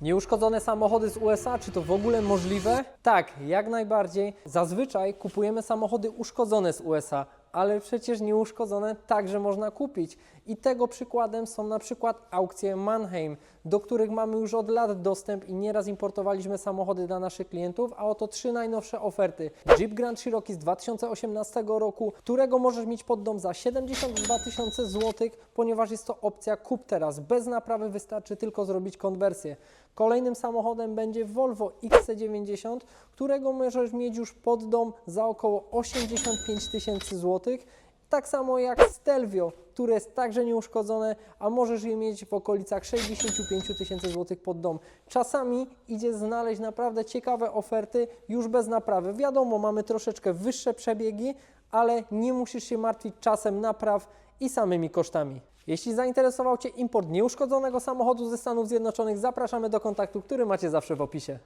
Nieuszkodzone samochody z USA, czy to w ogóle możliwe? Tak, jak najbardziej. Zazwyczaj kupujemy samochody uszkodzone z USA, ale przecież nieuszkodzone także można kupić. I tego przykładem są na przykład aukcje Mannheim, do których mamy już od lat dostęp i nieraz importowaliśmy samochody dla naszych klientów, a oto trzy najnowsze oferty. Jeep Grand Cherokee z 2018 roku, którego możesz mieć pod dom za 72 tysiące złotych, ponieważ jest to opcja kup teraz. Bez naprawy wystarczy tylko zrobić konwersję. Kolejnym samochodem będzie Volvo XC90, którego możesz mieć już pod dom za około 85 tysięcy złotych. Tak samo jak Stelvio, które jest także nieuszkodzone, a możesz je mieć w okolicach 65 tysięcy złotych pod dom. Czasami idzie znaleźć naprawdę ciekawe oferty już bez naprawy. Wiadomo, mamy troszeczkę wyższe przebiegi, ale nie musisz się martwić czasem napraw i samymi kosztami. Jeśli zainteresował Cię import nieuszkodzonego samochodu ze Stanów Zjednoczonych, zapraszamy do kontaktu, który macie zawsze w opisie.